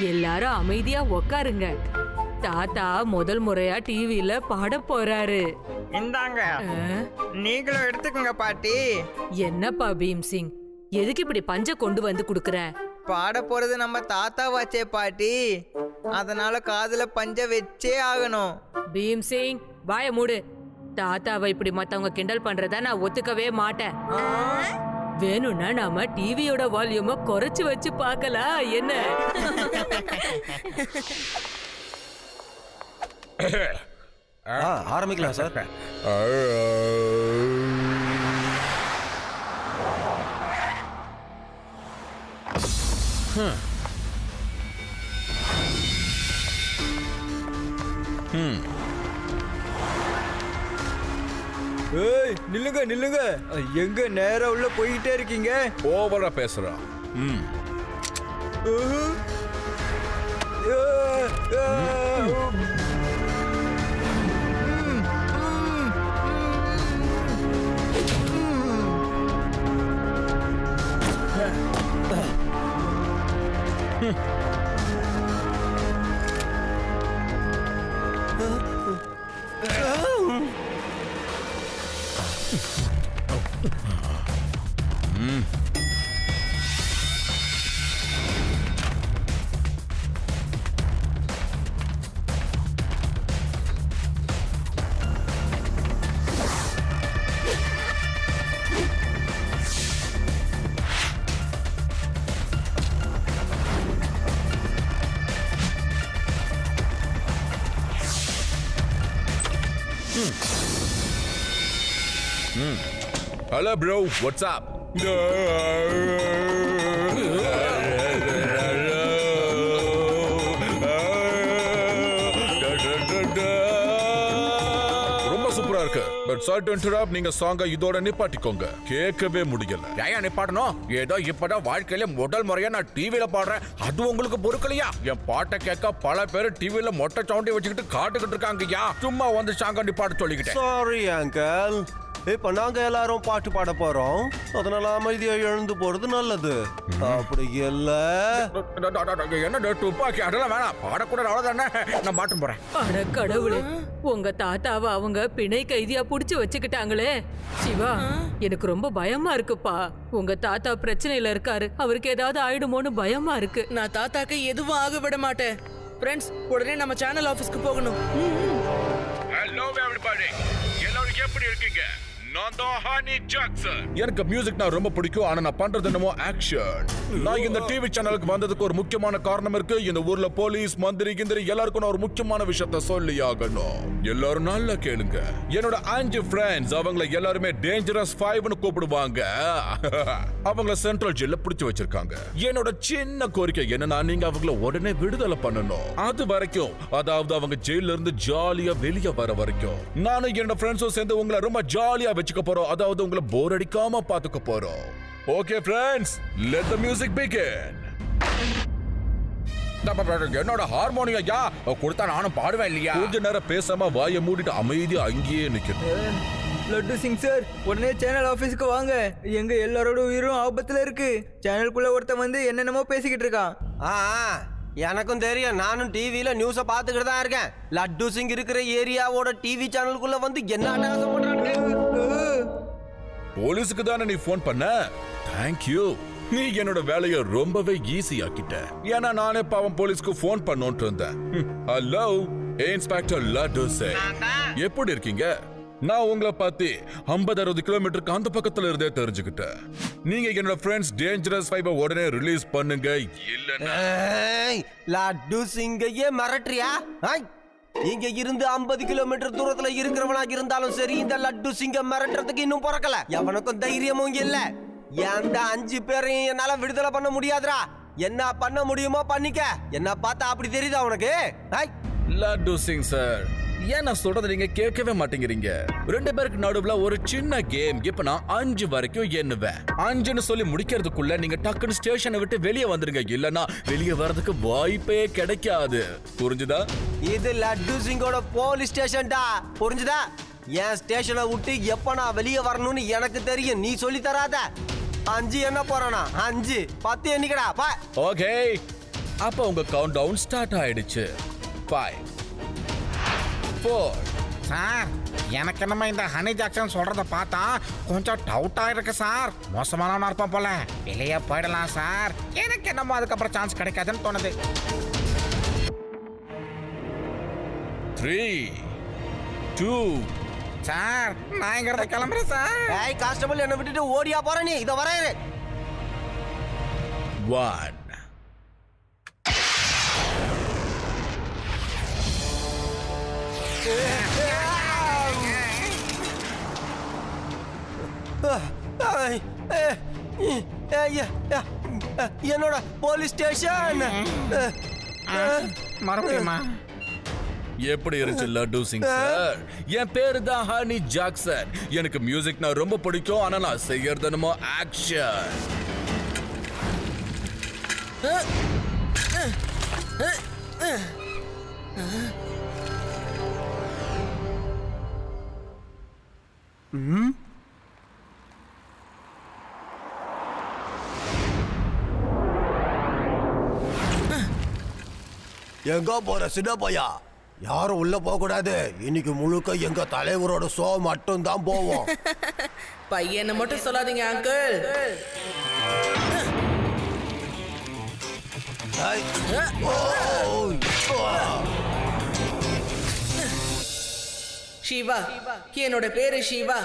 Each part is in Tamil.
எல்லாரும் அமைதியா உக்காருங்க. தாத்தா முதல் முறையா டிவில பாட போறாரு. இந்தாங்க. நீங்களும் எடுத்துக்கோங்க பாட்டி. என்னப்பா பீம் சிங் எதுக்கு இப்படி பஞ்ச கொண்டு வந்து குடுக்கற? பாட போறது நம்ம தாத்தா வாச்சே பாட்டி. அதனால காதுல பஞ்ச வச்சே ஆகணும். பீம் சிங் வாய மூடு. தாத்தாவை இப்படி மத்தவங்க கிண்டல் பண்றத நான் ஒத்துக்கவே மாட்டேன். வேணும்னா நாம டிவியோட வால்யூம குறைச்சு வச்சு பார்க்கலாம். என்ன? ஆ ஆரம்பிக்கலாம் சார். ஏய் நில்லுங்க நில்லுங்க. எங்க நேரா உள்ள போயிட்டே இருக்கீங்க? ஓவரா பேசுறான் ம். ஆ, ஹலோ ப்ரோ வாட்ஸ் அப் ரொம்ப சூப்பரா இருக்கு. பட் சாரி டு இன்டரப்ட் நீங்க சாங்க இதோட நிப்பாட்டிக்கோங்க. கேட்கவே முடியல. ஏன் நிப்பாட்டணும்? ஏதோ இப்பதான் வாழ்க்கையில முதல் முறையா நான் டிவில பாடுறேன். அது உங்களுக்கு பொறுக்கலையா? என் பாட்டை கேட்க பல பேர் டிவில மொட்டை சவுண்டி வச்சுக்கிட்டு காட்டுக்கிட்டு இருக்காங்கய்யா சும்மா வந்து சாங்க நிப்பாட்ட சொல்லிக்கிட்டேன். சாரி அங்கிள் இப்ப நாங்க எல்லாரும் பாட்டு பாட போறோம். அதனால அமைதியா எழுந்து போறது நல்லது. அப்படி இல்ல. என்ன துப்பாக்கி? அதெல்லாம் வேணாம். பாடக்கூட அவ்வளவுதானே? நான் பாட்டும் போறேன். அட கடவுளே உங்க தாத்தாவை அவங்க பிணை கைதியா புடிச்சு வச்சுக்கிட்டாங்களே. சிவா எனக்கு ரொம்ப பயமா இருக்குப்பா. உங்க தாத்தா பிரச்சனையில இருக்காரு. அவருக்கு ஏதாவது ஆயிடுமோன்னு பயமா இருக்கு. நான் தாத்தாக்கு எதுவும் ஆக விட மாட்டேன். ஃப்ரெண்ட்ஸ் உடனே நம்ம சேனல் ஆபீஸ்க்கு போகணும். ஹலோ எவரிபடி எல்லாரும் எப்படி இருக்கீங்க? நான் தான் ஹனி ஜாக்சன் எனக்கு மியூசிக் நான் ரொம்ப பிடிக்கும் ஆனா நான் பண்றது என்னமோ ஆக்ஷன் நான் இந்த டிவி சேனலுக்கு வந்ததுக்கு ஒரு முக்கியமான காரணம் இருக்கு. இந்த ஊர்ல போலீஸ் மந்திரி கிந்திரி எல்லாருக்கும் நான் ஒரு முக்கியமான விஷயத்த சொல்லி ஆகணும் எல்லாரும் நல்லா கேளுங்க. என்னோட அஞ்சு ஃப்ரெண்ட்ஸ் அவங்கள எல்லாருமே டேஞ்சரஸ் ஃபைவ்னு கூப்பிடுவாங்க. அவங்கள சென்ட்ரல் ஜெயில பிடிச்சு வச்சிருக்காங்க. என்னோட சின்ன கோரிக்கை என்னன்னா நீங்க அவங்கள உடனே விடுதலை பண்ணணும். அது வரைக்கும் அதாவது அவங்க ஜெயில இருந்து ஜாலியா வெளிய வர வரைக்கும். நானும் என்னோட ஃப்ரெண்ட்ஸும் சேர்ந்து உங்களை ரொம்ப ஜாலியா வச்சுக்க போறோம். அதாவது உங்களை போர் அடிக்காம பாத்துக்க போறோம். Okay friends let the music begin என்னோட ஹார்மோனியம் ஐயா. கொடுத்தா நானும் பாடுவேன் இல்லையா? கொஞ்ச நேரம் பேசாம வாயை மூடிட்டு அமைதியா அங்கேயே நிக்கணும். லட்டு சிங் சார் உடனே சேனல் ஆபீஸ்க்கு வாங்க. எங்க எல்லாரோட உயிரும் ஆபத்துல இருக்கு. சேனலுக்குள்ள ஒருத்தன் வந்து என்னென்னமோ பேசிக்கிட்டு இருக்கான். ஆ ஆ, எனக்கும் தெரியும் நானும் டிவில நியூஸ பாத்துக்கிட்டு தான் இருக்கேன். லட்டு சிங் இருக்கிற ஏரியாவோட டிவி சேனலுக்குள்ள வந்து என்ன அட்டகாசம் பண்றாங்க போலீஸுக்கு தானே நீ ஃபோன் பண்ண? தேங்க்யூ நீ என்னோட வேலையை ரொம்பவே ஈஸி ஆக்கிட்ட. ஏன்னா நானே பாவம் போலீஸ்க்கு ஃபோன் பண்ணோன்ட்டு இருந்தேன். ஹலோ இன்ஸ்பெக்டர் லட்டு சே எப்படி இருக்கீங்க? நான் உங்களை பார்த்து ஐம்பது அறுபது கிலோமீட்டருக்கு அந்த பக்கத்துல இருந்தே தெரிஞ்சுக்கிட்டேன். நீங்க என்னோட ஃப்ரெண்ட்ஸ் டேஞ்சரஸ் ஃபைவ உடனே ரிலீஸ் பண்ணுங்க. ஏய், லட்டு சிங்கையே மிரட்டுறியா? இங்க இருந்து 50 கிலோமீட்டர் தூரத்துல இருக்கிறவனா இருந்தாலும் சரி இந்த லட்டு சிங்கம் மிரட்டுறதுக்கு இன்னும் பிறக்கல. எவனுக்கும் தைரியமும் இல்ல. எந்த அஞ்சு பேரையும் என்னால விடுதலை பண்ண முடியாதுடா? என்ன பண்ண முடியுமோ பண்ணிக்க. என்ன பார்த்தா அப்படி தெரியுதா உனக்கு? லட்டு சிங் சார் ஏன் நான் சொல்றதை நீங்க கேட்கவே மாட்டேங்கிறீங்க? ரெண்டு பேருக்கு நடுவுல ஒரு சின்ன கேம் இப்ப நான் அஞ்சு வரைக்கும் எண்ணுவேன். அஞ்சுன்னு சொல்லி முடிக்கிறதுக்குள்ள நீங்க டக்குன்னு ஸ்டேஷனை விட்டு வெளியே வந்துருங்க. இல்லனா வெளியே வர்றதுக்கு வாய்ப்பே கிடைக்காது. புரிஞ்சுதா? இது லட்டு சிங்கோட போலீஸ் ஸ்டேஷன்டா புரிஞ்சுதா? என் ஸ்டேஷனை விட்டு எப்ப நான் வெளியே வரணும்னு எனக்கு தெரியும். நீ சொல்லி தராத. அஞ்சு என்ன போறானா? அஞ்சு. பத்து எண்ணிக்கடா. பா. ஓகே அப்ப உங்க கவுண்ட் டவுன் ஸ்டார்ட் ஆயிடுச்சு. ஃபைவ் ஃபோர் சார் எனக்கு என்னமோ இந்த ஹனி ஜாக்சன் சொல்றத பார்த்தா கொஞ்சம் டவுட்டா இருக்கு சார். மோசமானவனா இருப்பான் போல. வெளியே போயிடலாம் சார். எனக்கு என்னமோ அதுக்கப்புறம் சான்ஸ் கிடைக்காதுன்னு தோணுது. த்ரீ டூ சார் நான் இங்கிறத கிளம்புறேன் சார். ஏய் கான்ஸ்டபிள் என்ன விட்டுட்டு ஓடியா போற நீ? இத வரேன். ஒன் என்னோட போலீஸ் ஸ்டேஷன். மறுபடியுமா எப்படி இருந்துச்சு லட்டு சிங் சார்? என் பேரு தான் ஹனி ஜாக்சன் எனக்கு மியூசிக்னா ரொம்ப பிடிக்கும் ஆனா நான் செய்யறது என்னமோ ஆக்ஷன் எங்க போற சின்ன பையா? யாரும் உள்ள போக கூடாது. இன்னைக்கு முழுக்க எங்க தலைவரோட ஷோ மட்டும் தான் போவோம். பையனை மட்டும் சொல்லாதீங்க அங்கிள். சிவா என்னோட பேரு சிவா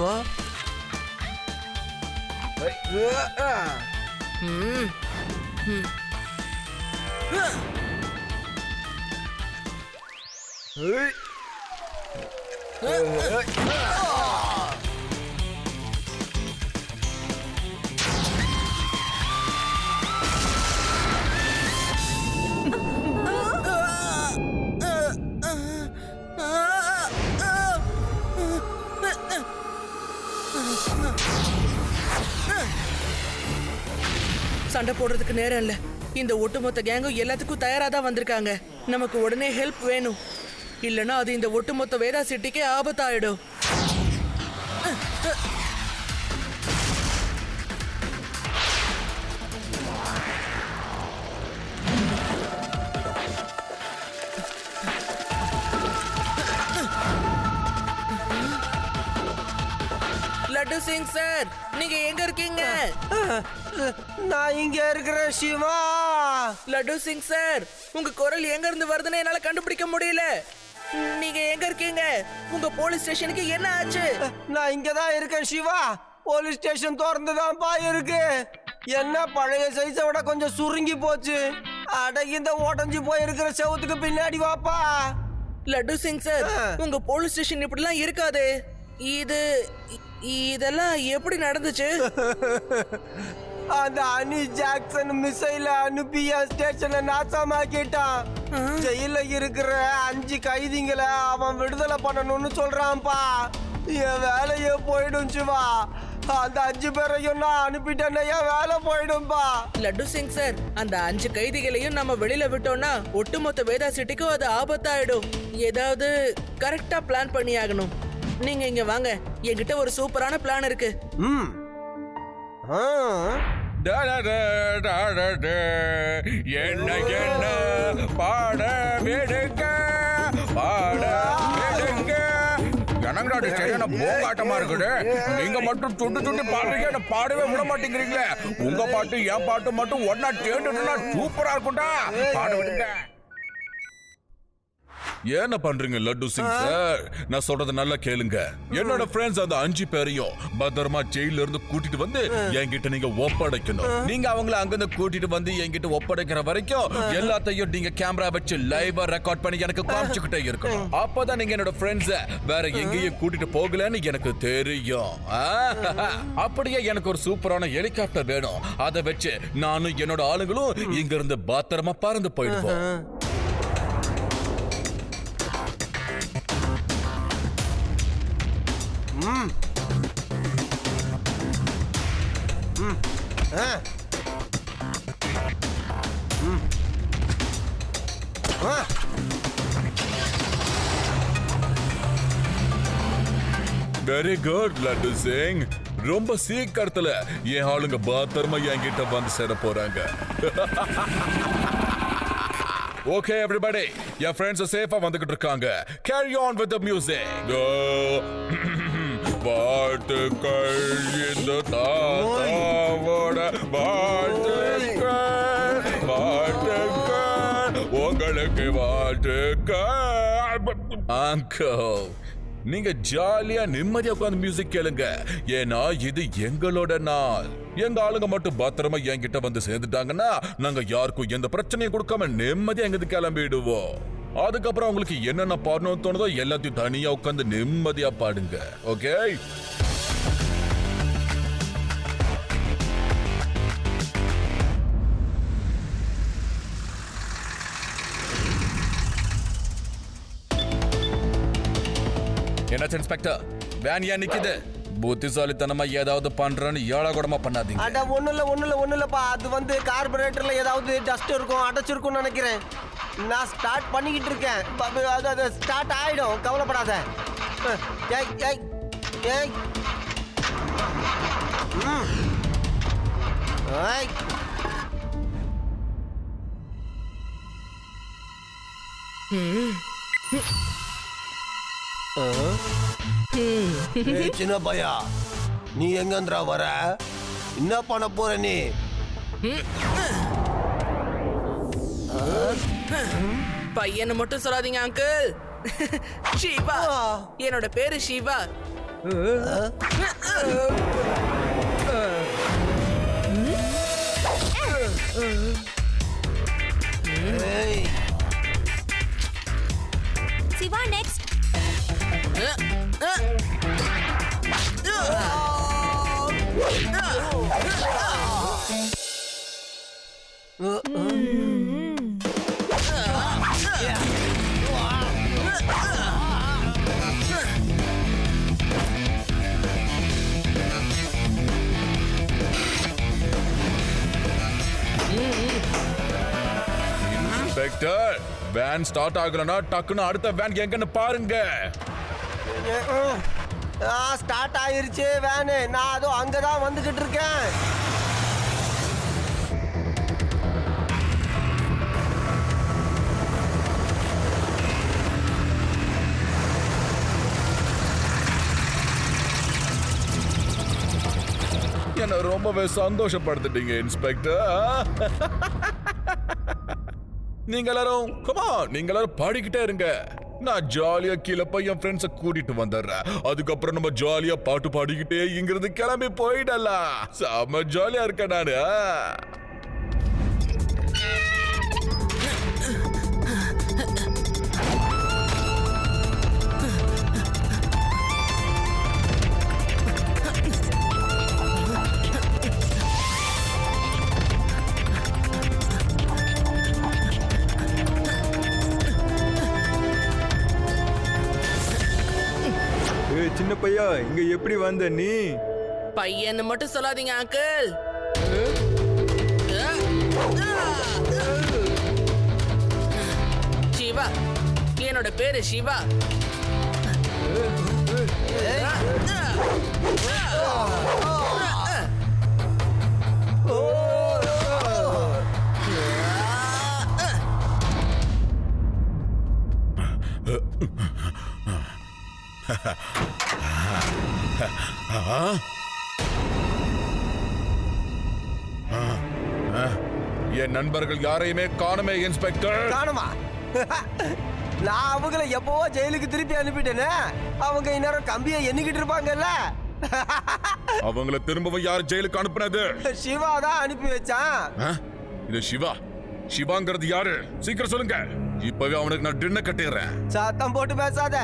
ตัว เฮ้ยเอออ่ะหืมหืมเฮ้ยเฮ้ยเฮ้ย சண்டை போடுறதுக்கு நேரம் இல்ல. இந்த ஒட்டுமொத்த கேங்கும் எல்லாத்துக்கும் தயாரா தான் வந்திருக்காங்க. நமக்கு உடனே ஹெல்ப் வேணும். இல்லனா அது இந்த ஒட்டுமொத்த வேதா சிட்டிக்கே ஆபத்தாயிடும். லட்டு சிங் சார் நீங்க எங்க இருக்கீங்க? நான் இங்க இருக்கிறேன் சிவா. லட்டு சிங் சார் உங்க குரல் எங்க இருந்து வருதுன்னு என்னால கண்டுபிடிக்க முடியல. நீங்க எங்க இருக்கீங்க? உங்க போலீஸ் ஸ்டேஷனுக்கு என்ன ஆச்சு? நான் இங்க தான் இருக்கேன் சிவா. போலீஸ் ஸ்டேஷன் திறந்து தான்ப்பா இருக்கு. என்ன பழைய சைஸை விட கொஞ்சம் சுருங்கி போச்சு. அட இந்த உடஞ்சி போயிருக்கிற செவத்துக்கு பின்னாடி வாப்பா. லட்டு சிங் சார் உங்க போலீஸ் ஸ்டேஷன் இப்படிலாம் இருக்காது. இது இதெல்லாம் எப்படி நடந்துச்சு? அந்த அனி ஜாக்சன் மிசைல அனுப்பி என் ஸ்டேஷனை நாசமாக்கிட்டான் ஜெயில இருக்கிற அஞ்சு கைதிங்களை அவன் விடுதலை பண்ணணும்னு சொல்றான்ப்பா என் வேலையே போயிடும் சிவா அந்த அஞ்சு பேரையும் நான் அனுப்பிட்டேன்னா என் வேலை போயிடும்பா லட்டு சிங் சார் அந்த அஞ்சு கைதிகளையும் நம்ம வெளியில விட்டோம்னா ஒட்டுமொத்த வேதா சிட்டிக்கும் அது ஆபத்தாயிடும் ஏதாவது கரெக்டா பிளான் பண்ணி ஆகணும் நீங்க இங்க வாங்க என்கிட்ட ஒரு சூப்பரான பிளான் இருக்கு ம் ஆ. என்ன என்ன? பாட விடுங்க பாட விடுங்க. எனங்கடா சரியான போங்காட்டமா இருக்குது. நீங்க மட்டும் துண்டு துண்டு பாடுறீங்க என்ன பாடவே விட மாட்டேங்கிறீங்களே. உங்க பாட்டு என் பாட்டு மட்டும் ஒன்னா கேட்டுட்டுனா சூப்பரா இருக்கும்டா. பாட விடுங்க. என்ன பண்றீங்க லட்டு சிங் சார்? நான் சொல்றத நல்லா கேளுங்க. என்னோட ஃப்ரெண்ட்ஸ் அந்த அஞ்சு பேரையும் பத்திரமா ஜெயில இருந்து கூட்டிட்டு வந்து என்கிட்ட நீங்க ஒப்படைக்கணும். நீங்க அவங்கள அங்கிருந்து கூட்டிட்டு வந்து என்கிட்ட ஒப்படைக்கிற வரைக்கும் எல்லாத்தையும் நீங்க கேமரா வச்சு லைவா ரெக்கார்ட் பண்ணி எனக்கு காமிச்சுக்கிட்டே இருக்கணும். அப்பதான் நீங்க என்னோட ஃப்ரெண்ட்ஸ வேற எங்கேயும் கூட்டிட்டு போகலன்னு எனக்கு தெரியும்? அப்படியே எனக்கு ஒரு சூப்பரான ஹெலிகாப்டர் வேணும். அதை வச்சு நானும் என்னோட ஆளுங்களும் இங்க இருந்து பத்திரமா பறந்து போயிடுவோம். Very good Laddu Singh. ரொம்ப சீக்கிரத்துல என் ஆளுங்க பத்திரமா என்கிட்ட வந்து சேர போறாங்க. ஓகே எவ்ரிபடி என் ஃப்ரெண்ட்ஸ் சேஃபா வந்துகிட்டு இருக்காங்க. Carry on with the music வாழ்த்துக்கள் இந்த தாத்தாவோட வாழ்த்துக்கள் வாழ்த்துக்கள் உங்களுக்கு வாழ்த்துக்கள் அங்கிள் நீங்க ஜாலியா நிம்மதியா உட்காந்து மியூசிக் கேளுங்க. ஏன்னா இது எங்களோட நாள். எங்க ஆளுங்க மட்டும் பத்திரமா என்கிட்ட வந்து சேர்ந்துட்டாங்கன்னா நாங்க யாருக்கும் எந்த பிரச்சனையும் கொடுக்காம நிம்மதியா எங்கிருந்து கிளம்பிடுவோம். அதுக்கப்புறம் உங்களுக்கு என்னென்ன பாடணும்னு தோணுதோ எல்லாத்தையும் தனியா உட்காந்து நிம்மதியா பாடுங்க. ஓகே என்னாச்சு இன்ஸ்பெக்டர் வேன் ஏன் நிக்குது? புத்திசாலித்தனமா ஏதாவது பண்றேன்னு ஏழா கூடமா பண்ணாதீங்க. அட ஒண்ணும் இல்ல ஒண்ணும் இல்ல ஒண்ணும் இல்லப்பா. அது வந்து கார்பரேட்டர்ல ஏதாவது டஸ்ட் இருக்கும் அடைச்சிருக்கும்னு நினைக்கிறேன். நான் ஸ்டார்ட் பண்ணிக்கிட்டு இருக்கேன். அது அது ஸ்டார்ட் ஆயிடும். கவலைப்படாத. அஹ், ஏய் ஏய். ஏய். ம். ஏய் சின்ன பையா. நீ எங்கந்திரா வர? என்ன பண்ண போற நீ? பையனை மட்டும் சொல்லாதீங்க அங்கிள் ஷிவா. என்னோட பேரு ஷிவா. ஏய். வேன் ஸ்டார்ட் ஆகலனா டக்குன்னு அடுத்த வேன் எங்கன்னு பாருங்க. ஸ்டார்ட் ஆயிருச்சு வேனு நான் அதுவும் அங்கே தான் வந்துக்கிட்டு இருக்கேன். என்ன ரொம்பவே சந்தோஷப்படுத்திட்டீங்க இன்ஸ்பெக்டர் நீங்க எல்லாரும் கமா நீங்க எல்லாரும் பாடிக்கிட்டே இருங்க. நான் ஜாலியா கீழப்ப என் ஃப்ரெண்ட்ஸ கூட்டிட்டு வந்துடுறேன். அதுக்கப்புறம் நம்ம ஜாலியா பாட்டு பாடிக்கிட்டே இங்கிருந்து கிளம்பி போயிடலாம். செம்ம ஜாலியா இருக்கேன் நானு. சின்ன பையா இங்க எப்படி வந்த நீ? பையனை மட்டும் சொல்லாதீங்க அங்கிள் சிவா என்னோட பேரு சிவா. என் நண்பர்கள் யாரையுமே காணுமே இன்ஸ்பெக்டர். காணுமா? நான் அவங்கள எப்பவோ ஜெயிலுக்கு திருப்பி அனுப்பிட்டேனே? அவங்க இந்நேரம் கம்பியை எண்ணிக்கிட்டு இருப்பாங்கல்ல? அவங்கள திரும்பவும் யார் ஜெயிலுக்கு அனுப்புனது? சிவா தான் அனுப்பி வச்சான்? இது சிவா. சிவாங்கிறது யாரு? சீக்கிரம் சொல்லுங்க. இப்பவே அவனுக்கு நான் டின்ன கட்டிடுறேன். சத்தம் போட்டு பேசாத.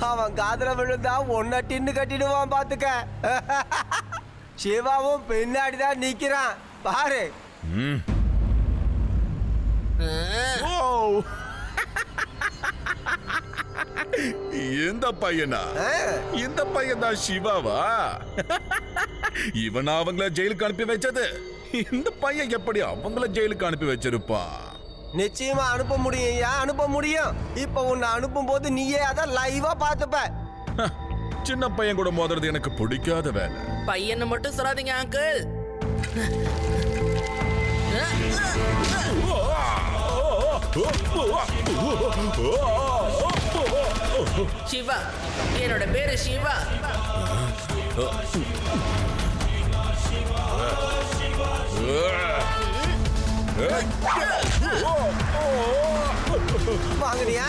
அவன் காதுல விழுந்தா ஒன்ன டின்னு கட்டிடுவான் பாத்துக்க. சிவாவும் பின்னாடி தான் நிக்கிறான். பாரு! இந்த பையனா? இந்த பையன் தான் சிவாவா? இவன் அவங்கள ஜெயிலுக்கு அனுப்பி வச்சது. இந்த பையன் எப்படி அவங்கள ஜெயிலுக்கு அனுப்பி வச்சிருப்பான்? நிச்சயமா அனுப்ப முடியும் ஏன் அனுப்ப முடியும் இப்ப உன்னை அனுப்பும் போது நீயே அதான் லைவா பாத்துப்ப சின்ன பையன் கூட மோதுறது எனக்கு பிடிக்காத வேலை பையனை மட்டும் சொல்லாதீங்க அங்கிள் சிவா என்னோட பேரு சிவா வாங்கினியா?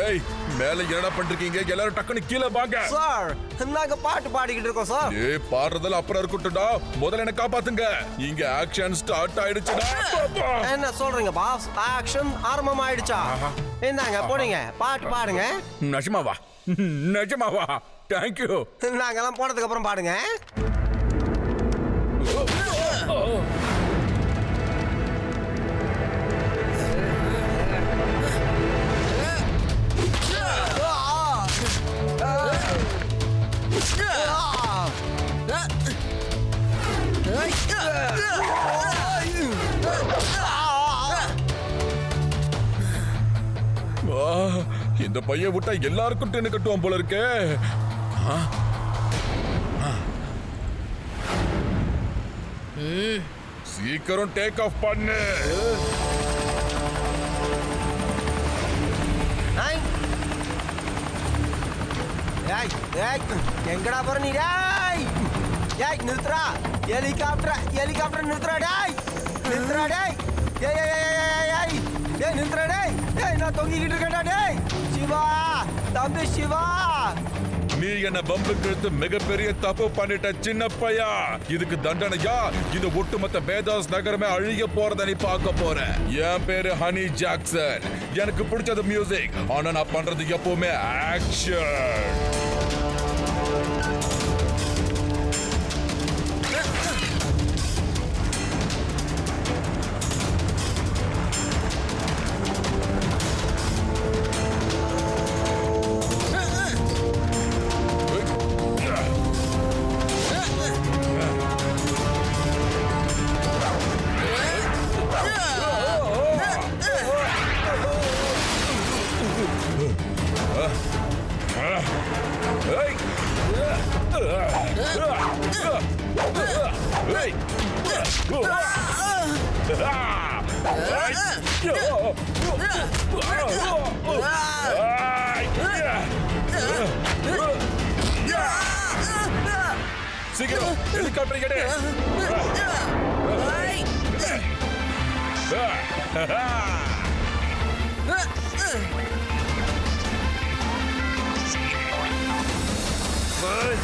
ஏய் மேல என்னடா பண்றீங்க? எல்லாரும் டக்குனு கீழே வாங்க. சார் நாங்க பாட்டு பாடிக்கிட்டு இருக்கோம் சார். ஏய் பாடுறதெல்லாம் அப்புறம் இருக்கட்டும்டா. முதல்ல என்ன காப்பாத்துங்க. இங்க ஆக்ஷன் ஸ்டார்ட் ஆயிடுச்சுடா. என்ன சொல்றீங்க பாஸ் ஆக்ஷன் ஆரம்பம் ஆயிடுச்சா இந்தாங்க போடுங்க. பாட்டு பாடுங்க. நிஜமாவா? நிஜமாவா? தேங்க்யூ நாங்கெல்லாம் போனதுக்கு அப்புறம் பாடுங்க ஆ, இந்த பையன் விட்டா எல்லாருக்கும் டென்னு கட்டுவான் போல இருக்கே. சீக்கிரம் டேக் ஆஃப் பண்ணு. எங்கடா போற நீ? டேய் ஏய் நிறுத்துறா ஹெலிகாப்டர் ஹெலிகாப்டர் நிறுத்துறா டேய். நிறுத்துறா டேய். ஏய், ஏய் ஏய், ஏய் ஏய் நிறுத்துறா டேய். ஏய் நான் தொங்கிக்கிட்டு இருக்கேன்டா டேய். சிவா! தம்பி சிவா! நீ என்ன பம்புக்கு எடுத்து மிகப்பெரிய தப்பு பண்ணிட்ட சின்ன பையா? இதுக்கு தண்டனையா? இந்த ஒட்டுமொத்த வேதாஸ் நகரமே அழிய போறத நீ பார்க்க போற. என் பேரு ஹனி ஜாக்சன். எனக்கு பிடிச்சது மியூசிக் ஆனா நான் பண்றது எப்பவுமே ஆக்ஷன் சீக்கிரம் ஹெலிகாப்டர் எடு ஏய்,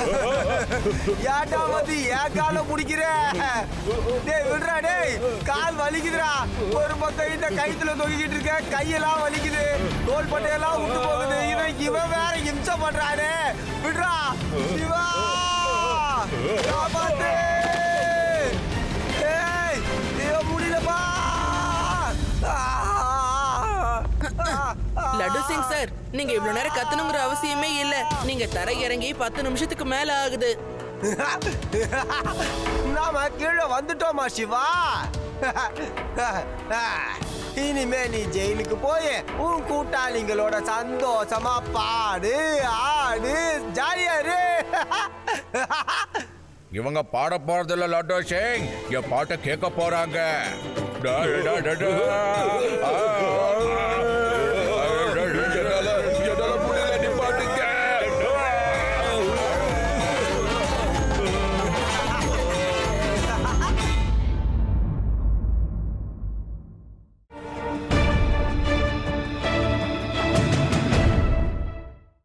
ஏட்டா ஏன்டா மதி? ஏன் கால பிடிக்கிற டேய் விடுறா டேய். கால் வலிக்குதுடா. ஒரு பக்கம் இந்த கைத்துல தொங்கிக்கிட்டு இருக்க கையெல்லாம் வலிக்குது. தோல் பட்டையெல்லாம் விட்டு போகுது. இவன் இவன் வேற இம்சை பண்றானே. விடுறா. சிவா காப்பாத்து. ஏய் முடியலப்பா. லட்டு சிங் சார் நீங்க இவ்வளவு நேரம் கத்தணுங்கிற அவசியமே இல்ல. நீங்க தரை இறங்கி பத்து நிமிஷத்துக்கு மேல ஆகுது. நாம கீழே வந்துட்டோமா சிவா? இனிமே நீ ஜெயிலுக்கு போய் உன் கூட்டாளிங்களோட சந்தோஷமா பாடு ஆடு ஜாலியா இரு இவங்க பாட போறதில்ல லட்டோ சிங் என் பாட்டை கேட்க போறாங்க.